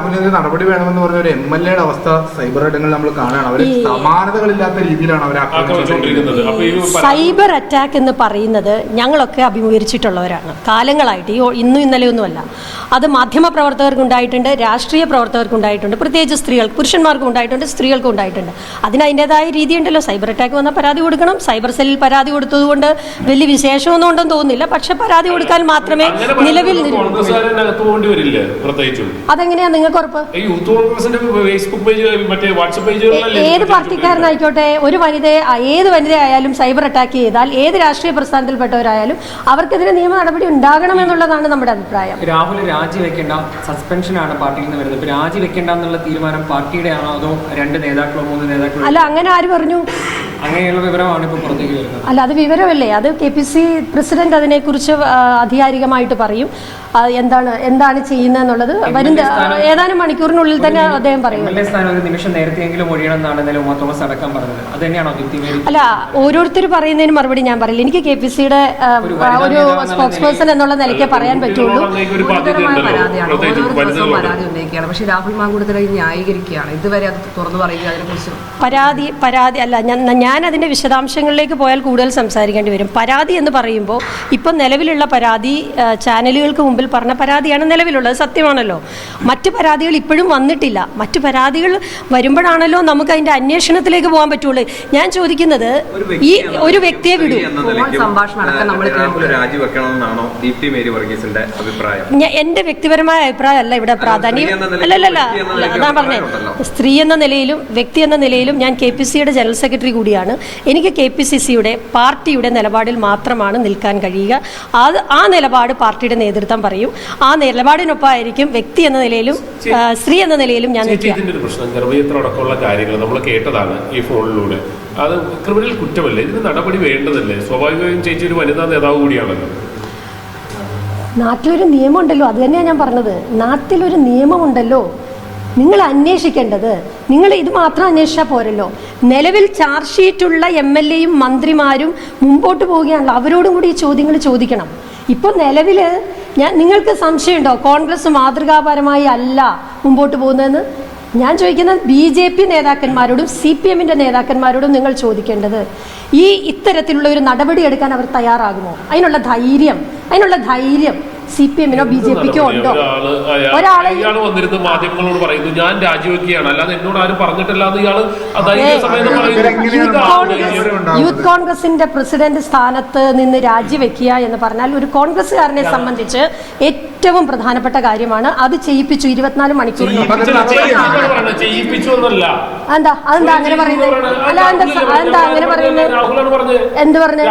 രാഹുലിനെതിരെ നടപടി വേണമെന്ന് പറഞ്ഞ ഒരു എം എൽ എയുടെ അവസ്ഥ സൈബർ ഇടങ്ങളിൽ നമ്മൾ കാണുകയാണ്. അവർ സമാനതകളില്ലാത്ത രീതിയിലാണ് ആക്രമിച്ചുകൊണ്ടിരിക്കുന്നത് ഈ സൈബർ അറ്റാക്ക് എന്ന് പറയുന്നത് ഞങ്ങളൊക്കെ അഭിമുഖീകരിച്ചിട്ടുള്ളവരാണ്. കാലങ്ങളായിട്ട്. ഈ ഇന്നും ഇന്നലെയൊന്നുമല്ല. അത് മാധ്യമ പ്രവർത്തകർക്ക് ഉണ്ടായിട്ടുണ്ട് രാഷ്ട്രീയ പ്രവർത്തകർക്ക് ഉണ്ടായിട്ടുണ്ട് പ്രത്യേകിച്ച് സ്ത്രീകൾക്ക് പുരുഷന്മാർക്കും ഉണ്ടായിട്ടുണ്ട് സ്ത്രീകൾക്കും ഉണ്ടായിട്ടുണ്ട്. അതിന് അതിന്റെതായ രീതിയുണ്ടല്ലോ. സൈബർ അറ്റാക്ക് വന്നാൽ പരാതി കൊടുക്കണം. സൈബർ സെല്ലിൽ പരാതി കൊടുത്തതുകൊണ്ട് വലിയ വിശേഷമൊന്നും ഉണ്ടെന്ന് തോന്നുന്നില്ല. പക്ഷെ പരാതി കൊടുക്കാൻ മാത്രമേ നിലവിൽ അതെങ്ങനെയാ കോൺഗ്രസ്സുകാരനകത്ത് പോകേണ്ടി വരില്ല പ്രത്യേകിച്ചും നിങ്ങൾക്ക് ഉറപ്പ് ഈ യൂത്ത് കോൺഗ്രസിന്റെ ഫേസ്ബുക്ക് പേജ് മറ്റേ പേജുകളിലല്ലേ ഏത് പാർട്ടിക്കാരനായിക്കോട്ടെ ഒരു വനിതയെ ഏത് വനിതയായാലും സൈബർ അറ്റാക്ക് ചെയ്താൽ ഏത് രാഷ്ട്രീയ പ്രസ്ഥാനത്തിൽപ്പെട്ടവരായാലും അവർക്കെതിരെ നിയമ നടപടി ഉണ്ടാകണമെന്നുള്ളതാണ് നമ്മുടെ അഭിപ്രായം. രാഹുൽ രാജിവെക്കേണ്ട സസ്പെൻഷനാണ് പാർട്ടിയിൽ നിന്ന് വരുന്നത്. രാജിവെക്കേണ്ട എന്നുള്ള തീരുമാനം പാർട്ടിയുടെ ആണോ അതോ രണ്ട് നേതാക്കളോ മൂന്ന് നേതാക്കളോ? അല്ല അങ്ങനെ ആര് പറഞ്ഞു? അങ്ങനെയുള്ള വിവരമാണ് ഇപ്പൊ പുറത്തേക്ക് വരുന്നത്. അല്ല അത് വിവരമല്ലേ? അത് കെ പി സി പ്രസിഡന്റ് അതിനെക്കുറിച്ച് ആധികാരികമായിട്ട് പറയും. എന്താണ് എന്താണ് ചെയ്യുന്നതെന്നുള്ളത് വരും ഏതാനും മണിക്കൂറിനുള്ളിൽ തന്നെ അദ്ദേഹം പറയും അല്ല ഓരോരുത്തർ പറയുന്നതിന് മറുപടി ഞാൻ പറയില്ല. എനിക്ക് കെ പി സിയുടെ ഒരു സ്പോക്സ് പേഴ്സൺ എന്നുള്ള നിലയ്ക്ക് പറയാൻ പറ്റുള്ളൂ. പക്ഷേ രാഹുൽ ന്യായീകരിക്കുകയാണ്. ഇതുവരെ അത് തുറന്നു പറയുക അതിനെക്കുറിച്ച് പരാതി പരാതി അല്ല ഞാൻ അതിന്റെ വിശദാംശങ്ങളിലേക്ക് പോയാൽ കൂടുതൽ സംസാരിക്കേണ്ടി വരും. പരാതി എന്ന് പറയുമ്പോൾ ഇപ്പം നിലവിലുള്ള പരാതി ചാനലുകൾക്ക് ചാനലുകൾക്ക് മുമ്പിൽ പറഞ്ഞ പരാതിയാണ് നിലവിലുള്ളത്. സത്യമാണല്ലോ. മറ്റ് പരാതികൾ ഇപ്പോഴും വന്നിട്ടില്ല. മറ്റ് പരാതികൾ വരുമ്പോഴാണല്ലോ നമുക്ക് അതിന്റെ അന്വേഷണത്തിലേക്ക് പോകാൻ പറ്റുള്ളൂ. ഞാൻ ചോദിക്കുന്നത് ഈ ഒരു വ്യക്തിയെ വിടൂ. എന്റെ വ്യക്തിപരമായ അഭിപ്രായം അല്ല എന്റെ വ്യക്തിപരമായ അഭിപ്രായമല്ല ഇവിടെ പ്രാധാന്യം അല്ല അല്ലല്ല ഞാൻ എന്ന അല്ല, അതാ പറഞ്ഞേ. സ്ത്രീ എന്ന നിലയിലും വ്യക്തി എന്ന നിലയിലും ഞാൻ കെ പി സിയുടെ ജനറൽ സെക്രട്ടറി കൂടിയാണ്. എനിക്ക് കെ പി സി സിയുടെ പാർട്ടിയുടെ നിലപാടിൽ മാത്രമാണ് നിൽക്കാൻ കഴിയുക. അത് ആ നിലപാട് പാർട്ടിയുടെ നേതൃത്വം പറയും. ആ നിലപാടിനൊപ്പമായിരിക്കും വ്യക്തി എന്ന നിലയിലും സ്ത്രീ എന്ന നിലയിലും ഞാൻ ഇതിന്റെ പ്രശ്നം ഗർഭയത്രമടക്കമുള്ള കാര്യങ്ങൾ നമ്മൾ കേട്ടതാണ് ഈ ഫോണിലൂടെ. അത് ക്രിമിനൽ കുറ്റമല്ലേ? ഇതിന് നടപടി വേണ്ടതല്ലേ? സ്വാഭാവികമായും ചേച്ചി ഒരു വനിതാ നേതാവ് കൂടിയാണല്ലോ. നാട്ടിലൊരു നിയമമുണ്ടല്ലോ അത് തന്നെയാണ് ഞാൻ പറഞ്ഞത്. നാട്ടിലൊരു നിയമമുണ്ടല്ലോ. നിങ്ങൾ അന്വേഷിക്കേണ്ടത്. നിങ്ങൾ ഇത് മാത്രം അന്വേഷിച്ചാൽ പോരല്ലോ. നിലവിൽ ചാർജ് ഷീറ്റുള്ള എം എൽ എയും മന്ത്രിമാരും മുമ്പോട്ട് പോവുകയാണല്ലോ. അവരോടും കൂടി ഈ ചോദ്യങ്ങൾ ചോദിക്കണം. ഇപ്പോൾ നിലവിൽ ഞാൻ നിങ്ങൾക്ക് സംശയമുണ്ടോ? കോൺഗ്രസ് മാതൃകാപരമായി അല്ല മുമ്പോട്ട് പോകുന്നതെന്ന്? ഞാൻ ചോദിക്കുന്ന ബി ജെ പി നേതാക്കന്മാരോടും സി പി എമ്മിന്റെ നേതാക്കന്മാരോടും നിങ്ങൾ ചോദിക്കേണ്ടത് ഈ ഇത്തരത്തിലുള്ള ഒരു നടപടി എടുക്കാൻ അവർ തയ്യാറാകുമോ? അതിനുള്ള ധൈര്യം അതിനുള്ള ധൈര്യം സി പി എമ്മിനോ ബി ജെ പിക്കോ ഉണ്ടോ? ഒരാൾ ഇയാൾ വന്നിരുന്ന് മാധ്യമങ്ങളോട് പറയുന്നു ഞാൻ രാജിവെക്കുകയാണ്. അല്ലാതെ എന്നോട് ആരും പറഞ്ഞിട്ടില്ല എന്ന് ഇയാൾ. യൂത്ത് കോൺഗ്രസിന്റെ പ്രസിഡന്റ് സ്ഥാനത്ത് നിന്ന് രാജിവെക്കുക എന്ന് പറഞ്ഞാൽ ഒരു കോൺഗ്രസ്സുകാരനെ സംബന്ധിച്ച് ഏറ്റവും പ്രധാനപ്പെട്ട കാര്യമാണ് അത് ചെയ്യിപ്പിച്ചു ഇരുപത്തിനാല് മണിക്കൂർ എന്താ അതെന്താ? അങ്ങനെ പറയുന്നത്? അല്ല എന്താ അതെന്താ അങ്ങനെ പറയുന്നത്? എന്ത് പറഞ്ഞു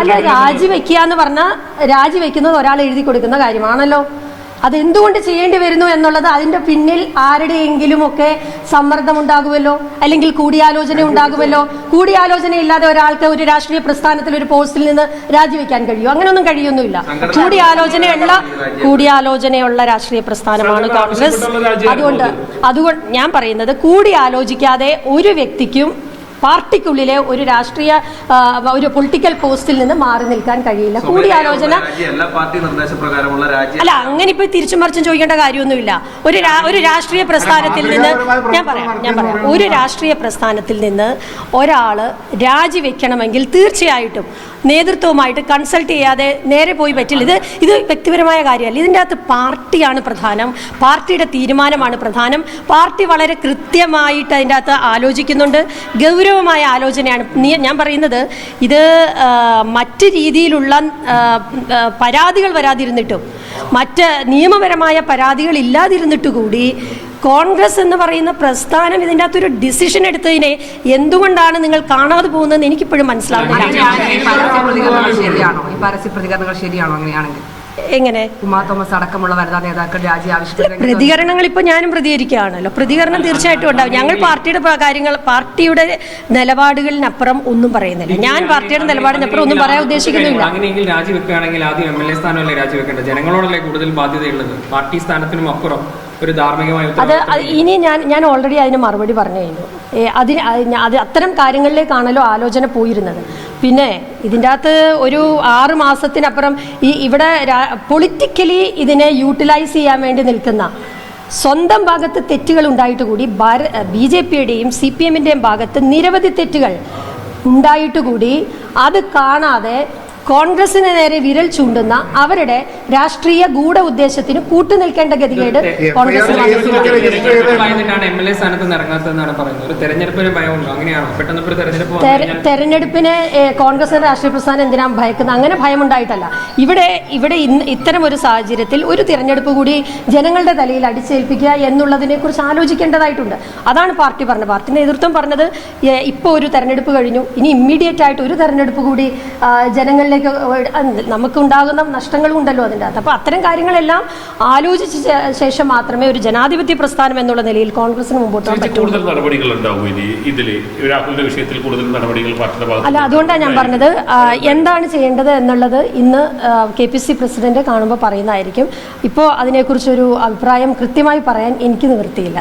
അല്ല രാജിവെക്കുക എന്ന് പറഞ്ഞാൽ രാജിവെക്കുന്നത് ഒരാൾ എഴുതി കൊടുക്കുന്ന കാര്യമാണല്ലോ. അത് എന്തുകൊണ്ട് ചെയ്യേണ്ടി വരുന്നു എന്നുള്ളത് അതിന്റെ പിന്നിൽ ആരുടെയെങ്കിലും ഒക്കെ സമ്മർദ്ദം ഉണ്ടാകുമല്ലോ അല്ലെങ്കിൽ കൂടിയാലോചന ഉണ്ടാകുമല്ലോ? കൂടിയാലോചന ഇല്ലാതെ ഒരാൾക്ക് ഒരു രാഷ്ട്രീയ പ്രസ്ഥാനത്തിൽ ഒരു പോസ്റ്റിൽ നിന്ന് രാജിവെക്കാൻ കഴിയും? അങ്ങനെയൊന്നും കഴിയൊന്നുമില്ല. കൂടിയാലോചനയുള്ള കൂടിയാലോചനയുള്ള രാഷ്ട്രീയ പ്രസ്ഥാനമാണ് കോൺഗ്രസ്. അതുകൊണ്ട് അതുകൊണ്ട് ഞാൻ പറയുന്നത് കൂടിയാലോചിക്കാതെ ഒരു വ്യക്തിക്കും പാർട്ടിക്കുള്ളിലെ ഒരു രാഷ്ട്രീയ ഒരു പൊളിറ്റിക്കൽ പോസ്റ്റിൽ നിന്ന് മാറി നിൽക്കാൻ കഴിയില്ല. കൂടിയാലോചന അല്ല അങ്ങനെ ഇപ്പൊ തിരിച്ചു മറിച്ചും ചോദിക്കേണ്ട കാര്യമൊന്നുമില്ല. ഒരു ഒരു രാഷ്ട്രീയ പ്രസ്ഥാനത്തിൽ നിന്ന് ഞാൻ പറയാം ഞാൻ പറയാം. ഒരു രാഷ്ട്രീയ പ്രസ്ഥാനത്തിൽ നിന്ന് ഒരാൾ രാജിവെക്കണമെങ്കിൽ തീർച്ചയായിട്ടും നേതൃത്വവുമായിട്ട് കൺസൾട്ട് ചെയ്യാതെ നേരെ പോയി പറ്റില്ല. ഇത് ഇത് വ്യക്തിപരമായ കാര്യമല്ല. ഇതിന്റെ അകത്ത് പാർട്ടിയാണ് പ്രധാനം. പാർട്ടിയുടെ തീരുമാനമാണ് പ്രധാനം. പാർട്ടി വളരെ കൃത്യമായിട്ട് അതിന്റെ അകത്ത് ആലോചിക്കുന്നുണ്ട് ഗൗരവമായ ആലോചനയാണ്. ഞാൻ പറയുന്നത് ഇത് മറ്റ് രീതിയിലുള്ള പരാതികൾ വരാതിരുന്നിട്ടും മറ്റ് നിയമപരമായ പരാതികൾ ഇല്ലാതിരുന്നിട്ട് കൂടി കോൺഗ്രസ് എന്ന് പറയുന്ന പ്രസ്ഥാനം ഇതിന്റെ അകത്തൊരു ഡിസിഷൻ എടുത്തതിനെ എന്തുകൊണ്ടാണ് നിങ്ങൾ കാണാതെ പോകുന്നതെന്ന് എനിക്കിപ്പോഴും മനസ്സിലാവുന്നില്ല. ശരിയാണോ? ഈ ശരിയാണോ അങ്ങനെയാണെങ്കിൽ? എങ്ങനെ? ഉമാ തോമസ് അടക്കമുള്ള വനിതാ നേതാക്കൾ രാജി ആവശ്യപ്പെട്ടു പ്രതികരണങ്ങൾ ഇപ്പൊ ഞാനും പ്രതികരിക്കുകയാണല്ലോ. പ്രതികരണം തീർച്ചയായിട്ടും ഉണ്ടാവും. ഞങ്ങൾ പാർട്ടിയുടെ കാര്യങ്ങൾ പാർട്ടിയുടെ നിലപാടുകളിനപ്പുറം ഒന്നും പറയുന്നില്ല. ഞാൻ പാർട്ടിയുടെ നിലപാടിനപ്പുറം ഒന്നും പറയാൻ ഉദ്ദേശിക്കുന്നില്ല. അങ്ങനെയെങ്കിൽ രാജിവെക്കുകയാണെങ്കിൽ ആദ്യം എം എൽ എ സ്ഥാനമല്ലേ രാജിവെക്കേണ്ടത്? ജനങ്ങളോടല്ലേ കൂടുതൽ ബാധ്യതയുള്ളത്? പാർട്ടി സ്ഥാനത്തിനും അപ്പുറം. ഒരു ധാർമ്മികമായ അത് ഇനി ഞാൻ ഞാൻ ഓൾറെഡി അതിന് മറുപടി പറഞ്ഞു കഴിഞ്ഞു അതിന് അത് അത്തരം കാര്യങ്ങളിലേക്കാണല്ലോ ആലോചന പോയിരുന്നത്. പിന്നെ ഇതിന്റെ അകത്ത് ഒരു ആറ് മാസത്തിനപ്പുറം ഈ ഇവിടെ പൊളിറ്റിക്കലി ഇതിനെ യൂട്ടിലൈസ് ചെയ്യാൻ വേണ്ടി നിൽക്കുന്ന സ്വന്തം ഭാഗത്ത് തെറ്റുകൾ ഉണ്ടായിട്ട് കൂടി ബി ജെ പിയുടെയും സി പി എമ്മിന്റെയും ഭാഗത്ത് നിരവധി തെറ്റുകൾ ഉണ്ടായിട്ട് കൂടി അത് കാണാതെ കോൺഗ്രസിന് നേരെ വിരൽ ചൂണ്ടുന്ന അവരുടെ രാഷ്ട്രീയ ഗൂഢ ഉദ്ദേശത്തിന് കൂട്ടുനിൽക്കേണ്ട ഗതികേട് കോൺഗ്രസ് തെരഞ്ഞെടുപ്പിന് കോൺഗ്രസിന്റെ രാഷ്ട്രീയ പ്രസ്ഥാനം എന്തിനാ ഭയക്കുന്നത് അങ്ങനെ ഭയമുണ്ടായിട്ടല്ല ഇവിടെ ഇവിടെ ഇന്ന് ഇത്തരം ഒരു സാഹചര്യത്തിൽ ഒരു തിരഞ്ഞെടുപ്പ് കൂടി ജനങ്ങളുടെ തലയിൽ അടിച്ചേൽപ്പിക്കുക എന്നുള്ളതിനെ കുറിച്ച് ആലോചിക്കേണ്ടതായിട്ടുണ്ട് അതാണ് പാർട്ടി പറഞ്ഞത് പാർട്ടി നേതൃത്വം പറഞ്ഞത് ഇപ്പോ ഇപ്പോൾ ഒരു തെരഞ്ഞെടുപ്പ് കഴിഞ്ഞു ഇനി ഇമ്മീഡിയറ്റ് ആയിട്ട് ഒരു തെരഞ്ഞെടുപ്പ് കൂടി ആ, ജനങ്ങളിലേക്ക് നമുക്കുണ്ടാകുന്ന നഷ്ടങ്ങളും ഉണ്ടല്ലോ അതിന്റെ അകത്ത്. അപ്പോൾ അത്തരം കാര്യങ്ങളെല്ലാം ആലോചിച്ച ശേഷം മാത്രമേ ഒരു ജനാധിപത്യ പ്രസ്ഥാനം എന്നുള്ള നിലയിൽ കോൺഗ്രസിന് മുമ്പോട്ട് കൂടുതൽ നടപടികൾ രാഹുലിന്റെ വിഷയത്തിൽ കൂടുതൽ നടപടികൾ അല്ല അതുകൊണ്ടാണ് ഞാൻ പറഞ്ഞത് എന്താണ് ചെയ്യേണ്ടത് എന്നുള്ളത് ഇന്ന് കെ പി സി പ്രസിഡന്റ് കാണുമ്പോൾ പറയുന്നതായിരിക്കും. ഇപ്പോൾ അതിനെക്കുറിച്ചൊരു അഭിപ്രായം കൃത്യമായി പറയാൻ എനിക്ക് നിവൃത്തിയില്ല.